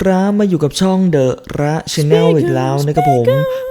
ครับมาอยู่กับช่องเดอะระชแนลอีกแล้วนะครับผม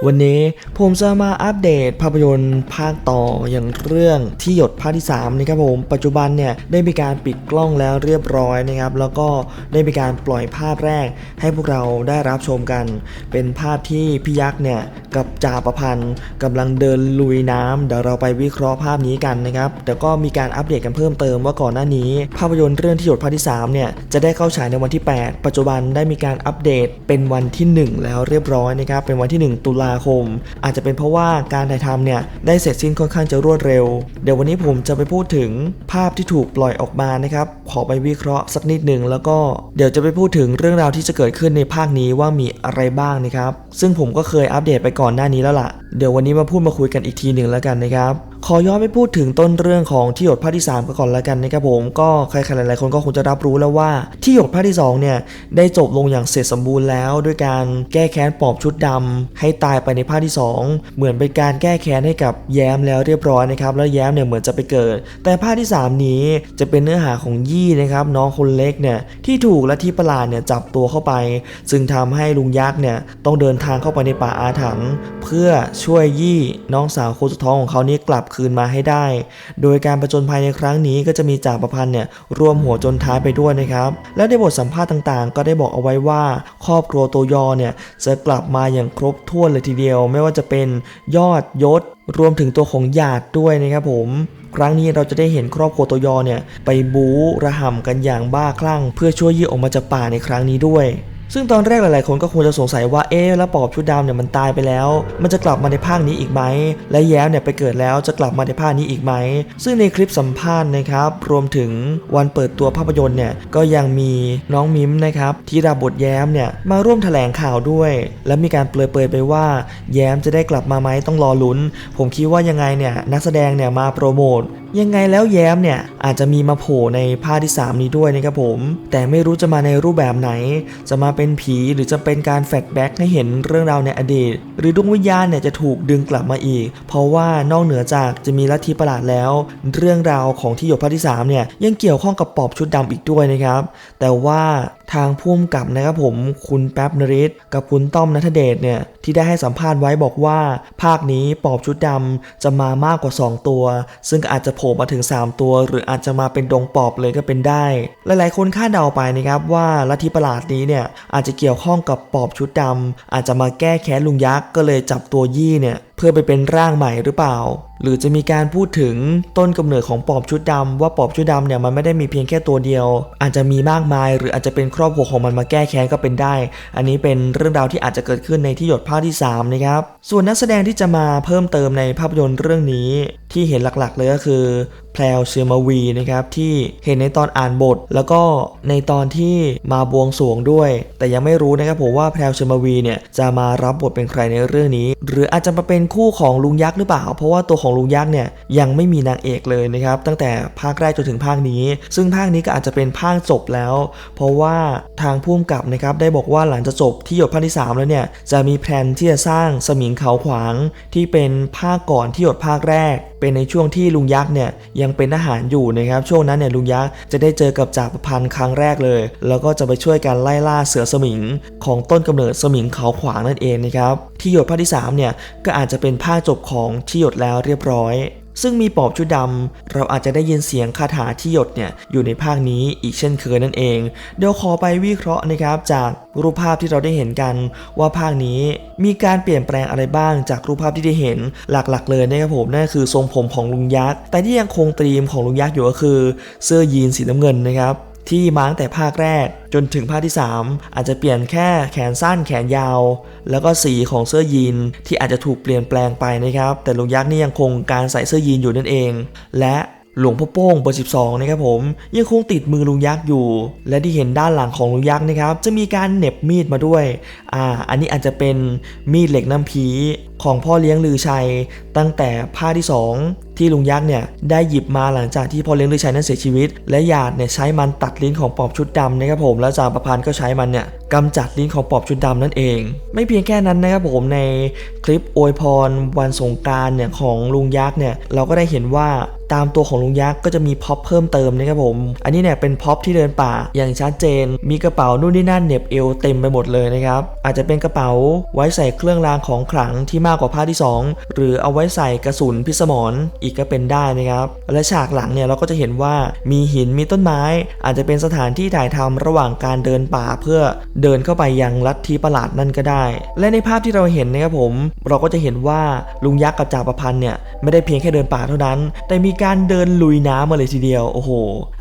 วันนี้ผมจะมาอัปเดตภาพยนตร์ภาคต่ออย่างเรื่องที่หยดภาคที่3นะครับผม ปัจจุบันเนี่ยได้มีการปิดกล้องแล้วเรียบร้อยนะครับ แล้วก็ได้มีการปล่อยภาพแรก ให้พวกเราได้รับชมกัน เป็นภาพที่พี่ยักษ์เนี่ยกับจ่าประพันธ์กำลังเดินลุยน้ำเดี๋ยวเราไปวิเคราะห์ภาพนี้กันนะครับแต่ก็มีการอัปเดตกันเพิ่มเติมว่าก่อนหน้านี้ ภาพยนตร์เรื่องที่หยดภาคที่3เนี่ยจะได้เข้าฉายในวันที่ 8 ปัจจุบันได้มีการอัปเดตเป็นวันที่ 1 แล้วเรียบร้อยนะครับเป็นวันที่ 1 ตุลาคม อาจจะเป็นเพราะว่าการถ่ายทำเนี่ยได้เสร็จสิ้นค่อนข้างจะรวดเร็ว เดี๋ยววันนี้ผมจะไปพูดถึงภาพที่ถูกปล่อยออกมานะครับขอไปวิเคราะห์สักนิดหนึ่งแล้วก็เดี๋ยวจะไปพูดถึงเรื่องราวที่จะเกิดขึ้นในภาคนี้ว่ามีอะไรบ้างนะครับซึ่งผมก็เคยอัปเดตไปก่อนหน้านี้แล้วล่ะ เดี๋ยววันนี้มาพูดมาคุยกันอีกทีหนึ่งแล้วกันนะครับ ขอย้อนไปพูดถึงต้นเรื่องของที่หยดภาคที่3กันก่อนแล้วกันนะครับผมก็ใครๆหลายๆคนก็คงจะรับรู้แล้วว่าที่หยดภาคที่2เนี่ยได้จบลงอย่างเสร็จสมบูรณ์แล้ว ด้วยการแก้แค้นปอบชุดดำให้ตายไปในภาคที่ 2 เหมือนเป็นการแก้แค้นให้กับแย้มแล้วเรียบร้อยนะครับแล้วแย้มเนี่ยเหมือนจะไปเกิด แต่ภาคที่ 3 นี้จะเป็นเนื้อหาของยี่นะครับน้องคนเล็กเนี่ยที่ถูกและที่ประหลาดเนี่ยจับตัวเข้าไป ซึ่งทำให้ลุงยักษ์เนี่ยต้องเดินทางเข้าไปในป่าอาถรรพ์เพื่อช่วยยี่น้องสาวคนสุดท้องของเขานี้กลับคืนมาให้ได้ โดยการประจนภัยในครั้งนี้ก็จะมีจ่าประพันธ์เนี่ยรวมหัวจนท้ายไปด้วยนะครับ และในบทสัมภาษณ์ต่างๆ ก็ได้บอกเอาไว้ว่า ครอบครัวตัวยอเนี่ยจะกลับมาอย่างครบถ้วนเลยทีเดียว ไม่ว่าจะเป็นยอดยศ รวมถึงตัวของหยาดด้วยนะครับผมครั้งนี้เราจะได้เห็นครอบครัวตัวยอเนี่ยไปบู๊ระห่ำกันอย่างบ้าคลั่ง เพื่อช่วยยี่ออกมาจากป่าในครั้งนี้ด้วย ซึ่งตอนแรกหลายๆ คนก็คงจะสงสัยว่าเอ๊ะแล้วปอบชุดดำเนี่ยมันตายไปแล้ว มันจะกลับมาในภาคนี้อีกไหม และแย้มเนี่ยไปเกิดแล้วจะกลับมาในภาคนี้อีกไหม ซึ่งในคลิปสัมภาษณ์นะครับรวมถึงวันเปิดตัวภาพยนตร์เนี่ยก็ยังมีน้องมิมนะครับที่รับบทแย้มเนี่ยมาร่วมแถลงข่าวด้วย และมีการเปรยเปยไปว่า แย้มจะได้กลับมาไหมต้องรอลุ้น ผมคิดว่ายังไงเนี่ยนักแสดงเนี่ยมาโปรโมทยังไงแล้วแย้มเนี่ยอาจจะมีมาโผล่ในภาคที่ 3 นี้ด้วยนะครับผม แต่ไม่รู้จะมาในรูปแบบไหน จะมาเป็นผีหรือจะเป็นการแฟลชแบ็กให้เห็นเรื่องราวในอดีต หรือดวงวิญญาณเนี่ยจะถูกดึงกลับมาอีก เพราะว่านอกเหนือจากจะมีลัทธิประหลาดแล้ว เรื่องราวของที่หยดภาคที่3เนี่ยยังเกี่ยวข้องกับปอบชุดดำอีกด้วยนะครับ แต่ว่าทางพุ่มกับนะครับผมคุณแป๊บนริศกับคุณต้อมนัทเดชเนี่ยที่ได้ให้สัมภาษณ์ไว้บอกว่า ภาคนี้ปอบชุดดำจะมามากกว่า 2 ตัว ซึ่งอาจจะโผล่มาถึง 3 ตัว หรืออาจจะมาเป็นดงปอบเลยก็เป็นได้ หลายๆ คนคาดเดาไปนะครับว่าลัทธิประหลาดนี้เนี่ยอาจจะเกี่ยวข้องกับปอบชุดดำอาจจะมาแก้แค้นลุงยักษ์ก็เลยจับตัวยี่เนี่ยเพื่อไปเป็นร่างใหม่หรือเปล่า หรือจะมีการพูดถึงต้นกำเนิดของปอบชุดดำว่าปอบชุดดำเนี่ยมันไม่ได้มีเพียงแค่ตัวเดียว อาจจะมีมากมาย หรืออาจจะเป็นครอบครัวของมันมาแก้แค้นก็เป็นได้ อันนี้เป็นเรื่องราวที่อาจจะเกิดขึ้นในที่หยดภาคที่3นะครับส่วนนักแสดงที่จะมาเพิ่มเติมในภาพยนตร์เรื่องนี้ ที่เห็นหลักๆเลยก็คือ แพลวเชอร์มาวีนะครับที่เห็นในตอนอ่านบท แล้วก็ในตอนที่มาบวงสวงด้วย แต่ยังไม่รู้นะครับผมว่าแพลวเชอร์มาวีเนี่ยจะมารับบทเป็นใครในเรื่องนี้ หรืออาจจะมาเป็นคู่ของลุงยักษ์หรือเปล่า เพราะว่าตัวของลุงยักษ์เนี่ยยังไม่มีนางเอกเลยนะครับตั้งแต่ภาคแรกจนถึงภาคนี้ ซึ่งภาคนี้ก็อาจจะเป็นภาคจบแล้ว เพราะว่าทางผู้กำกับนะครับได้บอกว่าหลังจากจบที่หยดภาคที่ 3 แล้วเนี่ยจะมีแผนที่จะสร้างสมิงเขาขวางที่เป็นภาคก่อนที่หยดภาคแรก เป็นในช่วงที่ลุงยักษ์เนี่ยยังังเป็นทหารอยู่นะครับช่วงนั้นเนี่ยลุงยักษ์จะได้เจอกับจ่าประพันธ์ครั้งแรกเลย แล้วก็จะไปช่วยกันไล่ล่าเสือสมิง ของต้นกำเนิดสมิงเขาขวางนั่นเองนะครับที่หยดภาคที่3เนี่ยก็อาจจะเป็นภาคจบของที่หยดแล้วเรียบร้อย ซึ่งมีปอบชุดดำเราอาจจะได้ยินเสียงคาถาที่หยดเนี่ยอยู่ในภาคนี้อีกเช่นเคยนั่นเอง เดี๋ยวขอไปวิเคราะห์นะครับจากรูปภาพที่เราได้เห็นกันว่าภาคนี้มีการเปลี่ยนแปลงอะไรบ้างจากรูปภาพที่ได้เห็นหลักๆ เลยนะครับผมนั่นคือทรงผมของลุงยักษ์แต่ที่ยังคงตรีมของลุงยักษ์อยู่ก็คือ เสื้อยีนสีน้ำเงินนะครับ ที่มาตั้งแต่ภาคแรก จนถึงภาคที่ 3 อาจจะเปลี่ยนแค่แขนสั้นแขนยาว แล้วก็สีของเสื้อยีนที่อาจจะถูกเปลี่ยนแปลงไปนะครับ แต่ลุงยักษ์นี่ยังคงการใส่เสื้อยีนอยู่นั่นเอง และหลวงพ่อโป้งเบอร์12 นะครับผม ยังคงติดมือลุงยักษ์อยู่ และที่เห็นด้านหลังของลุงยักษ์นะครับ จะมีการเหน็บมีดมาด้วย อ่า อันนี้อาจจะเป็นมีดเหล็กน้ำผี ของพ่อเลี้ยงลือชัย ตั้งแต่ภาคที่ 2 ที่ลุงยักษ์เนี่ยได้หยิบมาหลังจากที่พ่อเลี้ยงลือชัยนั้นเสียชีวิต และหยาดเนี่ยใช้มันตัดลิ้นของปอบชุดดำนะครับผมแล้วจ่าประพันธ์ก็ใช้มันเนี่ยกำจัดลิ้นของปอบชุดดำนั่นเอง ไม่เพียงแค่นั้นนะครับผมในคลิปอวยพรวันสงการเนี่ยของลุงยักษ์เนี่ยเราก็ได้เห็นว่าตามตัวของลุงยักษ์ก็จะมีพ็อปเพิ่มเติมนะครับผม อันนี้เนี่ยเป็นพ็อปที่เดินป่าอย่างชัดเจน มีกระเป๋านู่นนี่นั่นเหน็บเอวเต็มไปหมดเลยนะครับ อาจจะเป็นกระเป๋าไว้ใส่เครื่องรางของขลังที่มากกว่าภาคที่ 2 หรือเอาไว้ใส่กระสุนพิสมรอีกก็เป็นได้นะครับ และฉากหลังเนี่ยเราก็จะเห็นว่ามีหินมีต้นไม้ อาจจะเป็นสถานที่ถ่ายทำระหว่างการเดินป่าเพื่อเดินเข้าไปยังลัทธิประหลาดนั่นก็ได้ และในภาพที่เราเห็นนะครับผม เราก็จะเห็นว่าลุงยักษ์กับจ่าประพันธ์เนี่ยไม่ได้เพียงแค่เดินป่าเท่านั้น แต่มีการเดินลุยน้ำมาเลยทีเดียวโอ้โห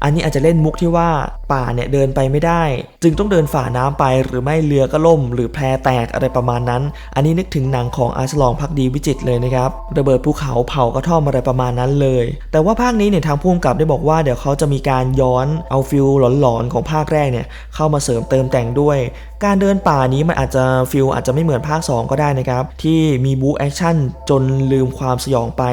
อันนี้อาจจะเล่นมุกที่ว่าป่าเนี่ยเดินไปไม่ได้ จึงต้องเดินฝ่าน้ำไปหรือไม่เรือก็ล่ม หรือแพแตกอะไรประมาณนั้น อันนี้นึกถึงหนังของอาร์สลองพักดีวิจิตเลยนะครับระเบิดภูเขาเผากระท่อมอะไรประมาณนั้นเลย แต่ว่าภาคนี้เนี่ยทางผู้กำกับได้บอกว่าเดี๋ยวเขาจะมีการย้อนเอาฟิลหลอนๆของภาคแรกเนี่ยเข้ามาเสริมเติมแต่งด้วย การเดินป่านี้มันอาจจะฟิลอาจจะไม่เหมือนภาค 2 ก็ได้นะครับ ที่มีบู๊แอคชั่นจนลืมความสยองไป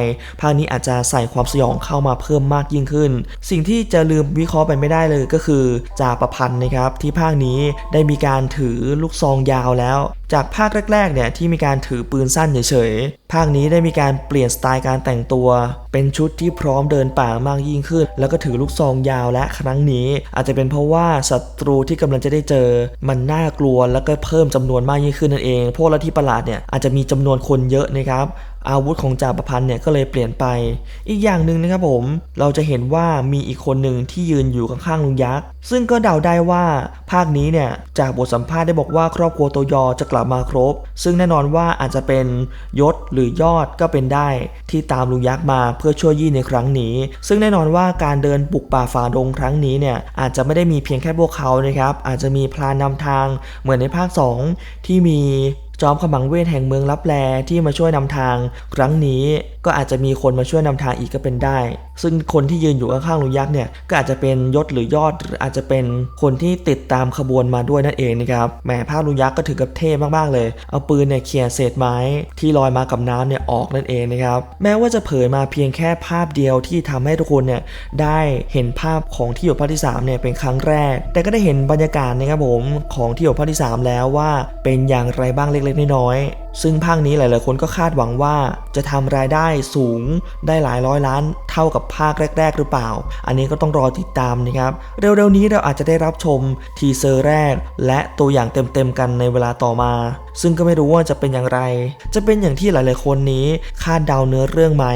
ภาคนี้อาจจะใส่ความสยองเข้ามาเพิ่มมากยิ่งขึ้น สิ่งที่จะลืมวิเคราะห์ไปไม่ได้เลยก็คือจ่าประพันธ์นะครับที่ภาคนี้ได้มีการถือลูกซองยาวแล้ว จากภาคแรกๆเนี่ยที่มีการถือปืนสั้นเฉย ภาคนี้ได้มีการเปลี่ยนสไตล์การแต่งตัว เป็นชุดที่พร้อมเดินป่ามากยิ่งขึ้น แล้วก็ถือลูกซองยาวและครั้งนี้ อาจจะเป็นเพราะว่าศัตรูที่กำลังจะได้เจอ มันน่ากลัวแล้วก็เพิ่มจำนวนมากยิ่งขึ้นนั่นเองพวกลัทธิประหลาดเนี่ยอาจจะมีจำนวนคนเยอะนะครับอาวุธของจ่าประพันธ์เนี่ยก็เลยเปลี่ยนไป อีกอย่างหนึ่งนะครับผมเราจะเห็นว่ามีอีกคนหนึ่งที่ยืนอยู่ข้างๆลุงยักษ์ซึ่งก็เดาได้ว่าภาคนี้เนี่ยจากบทสัมภาษณ์ได้บอกว่าครอบครัวโตยอจะกลับมาครบ ซึ่งแน่นอนว่าอาจจะเป็นยศหรือยอดก็เป็นได้ ที่ตามลุงยักษ์มาเพื่อช่วยยี่ในครั้งนี้ ซึ่งแน่นอนว่าการเดินบุกป่าฝ่าดงครั้งนี้เนี่ยอาจจะไม่ได้มีเพียงแค่พวกเขานะครับอาจจะมีพลานนำทางเหมือนในภาค 2 ที่มี จอมขมังเวทแห่งเมืองลับแลที่มาช่วยนำทาง ครั้งนี้ก็อาจจะมีคนมาช่วยนำทางอีกก็เป็นได้ ซึ่งคนที่ยืนอยู่ข้างๆลุงยักษ์เนี่ยก็อาจจะเป็นยศหรือยอดหรืออาจจะเป็นคนที่ติดตามขบวนมาด้วยนั่นเองนะครับแหมภาพลุงยักษ์ก็ถือกับเท่มากๆเลย เอาปืนเนี่ยเขี่ยเศษไม้ที่ลอยมากับน้ำเนี่ยออกนั่นเองนะครับแม้ว่าจะเผยมาเพียงแค่ภาพเดียวที่ทำให้ทุกคนเนี่ยได้เห็นภาพของที่หยดภาคที่3เนี่ยเป็นครั้งแรก แต่ก็ได้เห็นบรรยากาศนะครับผมของที่หยดภาคที่ 3 แล้วว่าเป็นอย่างไรบ้างเล็กล็กๆน้อย ซึ่งภาคนี้หลายๆ คนก็คาดหวังว่าจะทำรายได้สูงได้หลายร้อยล้านเท่ากับภาคแรก ๆ หรือเปล่า อันนี้ก็ต้องรอติดตามนะครับ เร็ว ๆ นี้เราอาจจะได้รับชมทีเซอร์แรก และตัวอย่างเต็ม ๆ กันในเวลาต่อมา ซึ่งก็ไม่รู้ว่าจะเป็นอย่างไร จะเป็นอย่างที่หลาย ๆ คนนี้คาดเดาเนื้อเรื่องไหม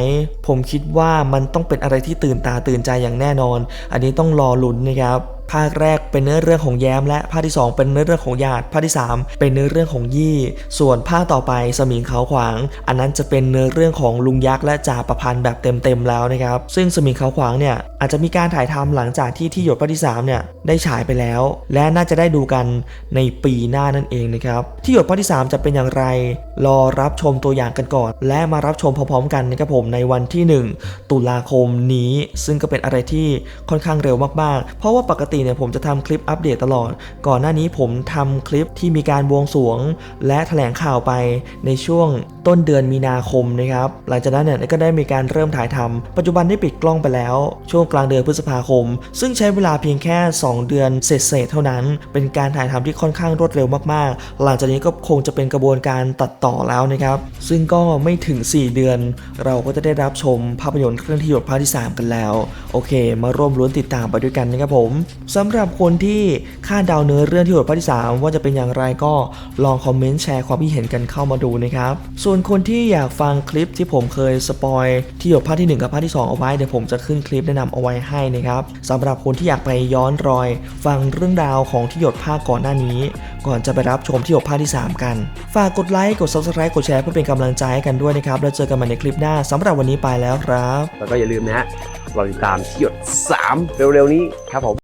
ผมคิดว่ามันต้องเป็นอะไรที่ตื่นตาตื่นใจอย่างแน่นอน อันนี้ต้องรอลุ้นนะครับภาคแรกเป็นเนื้อเรื่องของแย้มและภาคที่ 2 เป็นเนื้อเรื่องของหยาดภาคที่ 3 เป็นเนื้อเรื่องของยี่ ส่วนภาคต่อไปสมิงเขาขวาง อันนั้นจะเป็นเนื้อเรื่องของลุงยักษ์และจ่าประพันธ์แบบเต็มๆแล้วนะครับซึ่งสมิงเขาขวางเนี่ยอาจจะมีการถ่ายทำหลังจากที่ที่หยดภาคที่3เนี่ยได้ฉายไปแล้ว และน่าจะได้ดูกันในปีหน้านั่นเองนะครับที่หยดภาคที่ 3 จะเป็นอย่างไร รอรับชมตัวอย่างกันก่อน และมารับชมพร้อมๆกันนะครับผมในวันที่ 1 ตุลาคมนี้ ซึ่งก็เป็นอะไรที่ค่อนข้างเร็วมากๆ เพราะว่าปกติเนี่ยผมจะทำคลิปอัปเดตตลอด ก่อนหน้านี้ผมทำคลิปที่มีการบวงสรวง และแถลงข่าวไปในช่วงต้นเดือนมีนาคมนะครับหลังจากนั้นเนี่ยก็ได้มีการเริ่มถ่ายทำปัจจุบันได้ปิดกล้องไปแล้ว ช่วงกลางเดือนพฤษภาคม ซึ่งใช้เวลาเพียงแค่ 2 เดือนเศษๆเท่านั้น เป็นการถ่ายทำที่ค่อนข้างรวดเร็วมากๆ หลังจากนี้ก็คงจะเป็นกระบวนการตัดต่อแล้วนะครับ ซึ่งก็ไม่ถึง 4 เดือน เราก็จะได้รับชมภาพยนตร์เครื่องที่หยดภาคที่ 3 กันแล้ว โอเค มาร่วมลุ้นติดตามไปด้วยกันนะครับผมสำหรับคนที่คาดเดาเนื้อเรื่องที่หยดภาคที่ 3 ว่าจะเป็นอย่างไรก็ลองคอมเมนต์แชร์ความคิดเห็นกันเข้ามาดูนะครับ ส่วนคนที่อยากฟังคลิปที่ผมเคยสปอยที่หยดภาคที่ 1 กับภาคที่ 2 เอาไว้เดี๋ยวผมจะขึ้นคลิปแนะนำเอาไว้ให้นะครับสำหรับคนที่อยากไปย้อนรอย ฟังเรื่องราวของที่หยดภาคก่อนหน้านี้ ก่อนจะไปรับชมที่หยดภาคที่ 3 กัน ฝากกดไลค์กด subscribe กดแชร์เพื่อเป็นกำลังใจให้กันด้วยนะครับแล้วเจอกันใหม่ในคลิปหน้าสำหรับวันนี้ไปแล้วครับ แล้วก็อย่าลืมนะฮะรอติดตามที่หยด 3 เร็วๆนี้ครับผม